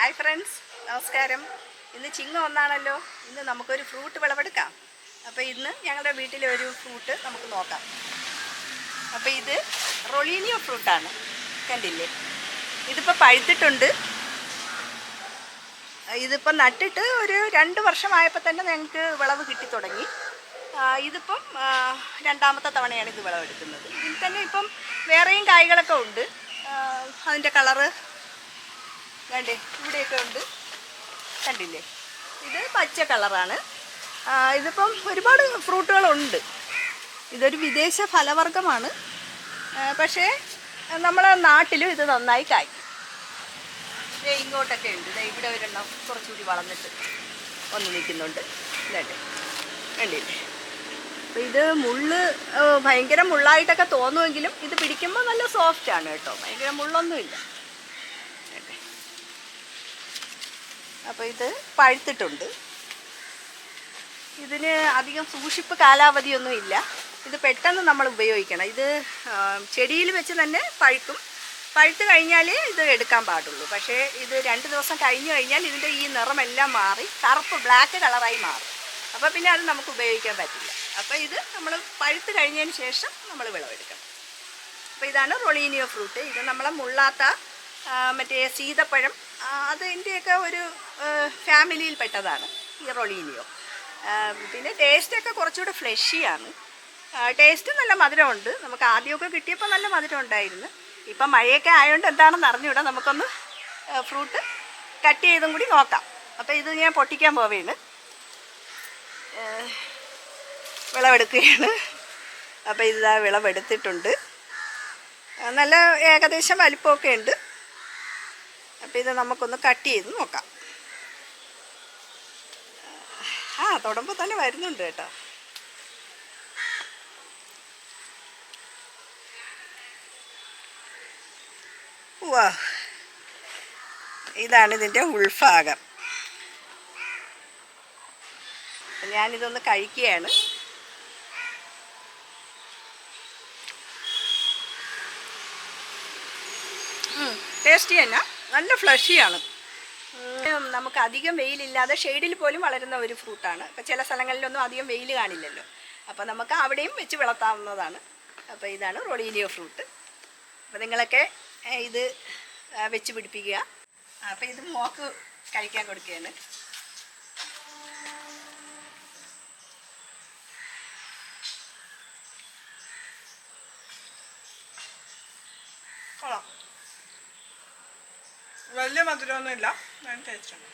Hi friends നമസ്കാരം. ഇന്ന് ചിങ്ങ ഒന്നാണല്ലോ. ഇന്ന് നമുക്കൊരു ഫ്രൂട്ട് വിളവെടുക്കാം. അപ്പോൾ ഇന്ന് ഞങ്ങളുടെ വീട്ടിലെ ഒരു ഫ്രൂട്ട് നമുക്ക് നോക്കാം. അപ്പോൾ ഇത് റൊളീനിയോ ഫ്രൂട്ടാണ്. കണ്ടില്ലേ? ഇതിപ്പോൾ പഴുത്തിട്ടുണ്ട്. ഇതിപ്പോൾ നട്ടിട്ട് ഒരു രണ്ട് വർഷമായപ്പോൾ തന്നെ ഞങ്ങൾക്ക് വിളവ് കിട്ടി തുടങ്ങി. ഇതിപ്പം രണ്ടാമത്തെ തവണയാണ് ഇത് വിളവെടുക്കുന്നത്. ഇതിൽ തന്നെ ഇപ്പം വേറെയും കായ്കളൊക്കെ ഉണ്ട്. അതിന്റെ കളറ് വേണ്ടേ ഇവിടെയൊക്കെ ഉണ്ട്. കണ്ടില്ലേ? ഇത് പച്ച കളറാണ്. ഇതിപ്പം ഒരുപാട് ഫ്രൂട്ടുകളുണ്ട്. ഇതൊരു വിദേശ ഫലവർഗമാണ് പക്ഷേ നമ്മളെ നാട്ടിലും ഇത് നന്നായി കായ്ക്കും. ഇങ്ങോട്ടൊക്കെ ഉണ്ട്. ഇവിടെ ഒരെണ്ണം കുറച്ചുകൂടി വളർന്നിട്ട് ഒന്ന് നിൽക്കുന്നുണ്ട്. ഇല്ലേ കണ്ടില്ലേ? അപ്പോൾ ഇത് മുള്ള് ഭയങ്കര മുള്ളായിട്ടൊക്കെ തോന്നുമെങ്കിലും ഇത് പിടിക്കുമ്പോൾ നല്ല സോഫ്റ്റ് ആണ് കേട്ടോ. ഭയങ്കര മുള്ളൊന്നുമില്ല. അപ്പോൾ ഇത് പഴുത്തിട്ടുണ്ട്. ഇതിന് അധികം സൂക്ഷിപ്പ് കാലാവധിയൊന്നും ഇല്ല. ഇത് പെട്ടെന്ന് നമ്മൾ ഉപയോഗിക്കണം. ഇത് ചെടിയിൽ വെച്ച് തന്നെ പഴുക്കും. പഴുത്ത് കഴിഞ്ഞാലേ ഇത് എടുക്കാൻ പാടുള്ളൂ. പക്ഷേ ഇത് രണ്ട് ദിവസം കഴിഞ്ഞു കഴിഞ്ഞാൽ ഇതിന്റെ ഈ നിറമെല്ലാം മാറി കറുപ്പ് ബ്ലാക്ക് കളറായി മാറും. അപ്പോൾ പിന്നെ അത് നമുക്ക് ഉപയോഗിക്കാൻ പറ്റില്ല. അപ്പോൾ ഇത് നമ്മൾ പഴുത്ത് കഴിഞ്ഞതിന് ശേഷം നമ്മൾ വിളവെടുക്കണം. അപ്പോൾ ഇതാണ് റൊളീനിയോ ഫ്രൂട്ട്. ഇത് നമ്മളെ മുള്ളാത്ത മറ്റേ സീതപ്പഴം അതിന്റെയൊക്കെ ഒരു ഫാമിലിയിൽ പെട്ടതാണ് ഈ റൊളീനിയോ. പിന്നെ ടേസ്റ്റൊക്കെ കുറച്ചുകൂടെ ഫ്ലഷിയാണ് ടേസ്റ്റ് നല്ല മധുരമുണ്ട്. നമുക്ക് ആദ്യമൊക്കെ കിട്ടിയപ്പോൾ നല്ല മധുരം ഉണ്ടായിരുന്നു ഇപ്പം മഴയൊക്കെ ആയതുകൊണ്ട് എന്താണെന്ന് അറിഞ്ഞൂടാ. നമുക്കൊന്ന് ഫ്രൂട്ട് കട്ട് ചെയ്തും കൂടി നോക്കാം. അപ്പോൾ ഇത് ഞാൻ പൊട്ടിക്കാൻ പോവുകയാണ് വിളവെടുക്കുകയാണ്. അപ്പോൾ ഇതാ വിളവെടുത്തിട്ടുണ്ട്. നല്ല ഏകദേശം വലിപ്പമൊക്കെ ഉണ്ട്. അപ്പോൾ ഇത് നമുക്കൊന്ന് കട്ട് ചെയ്ത് നോക്കാം. തൊടുമ്പോൾ തന്നെ വരുന്നുണ്ട് കേട്ടോ. വാ ഇതാണ് ഇതിന്റെ ഉൾഭാഗം. ഞാനിതൊന്ന് കഴിക്കുകയാണ്. ടേസ്റ്റി തന്നെ നല്ല ഫ്ലഷിയാണ് നമുക്ക് അധികം വെയിലില്ലാതെ ഷെയ്ഡിൽ പോലും വളരുന്ന ഒരു ഫ്രൂട്ടാണ്. അപ്പോൾ ചില സ്ഥലങ്ങളിലൊന്നും അധികം വെയിൽ കാണില്ലല്ലോ. അപ്പോൾ നമുക്ക് അവിടെയും വെച്ച് വളർത്താവുന്നതാണ്. അപ്പോൾ ഇതാണ് റൊളീനിയോ ഫ്രൂട്ട്. അപ്പോൾ നിങ്ങളൊക്കെ ഇത് വെച്ച് പിടിപ്പിക്കുക. അപ്പോൾ ഇത് മോക്ക് കഴിക്കാൻ കൊടുക്കുകയാണ്. വലിയ മധുരമൊന്നുമില്ല. ഞാൻ ടേസ്റ്റുണ്ട്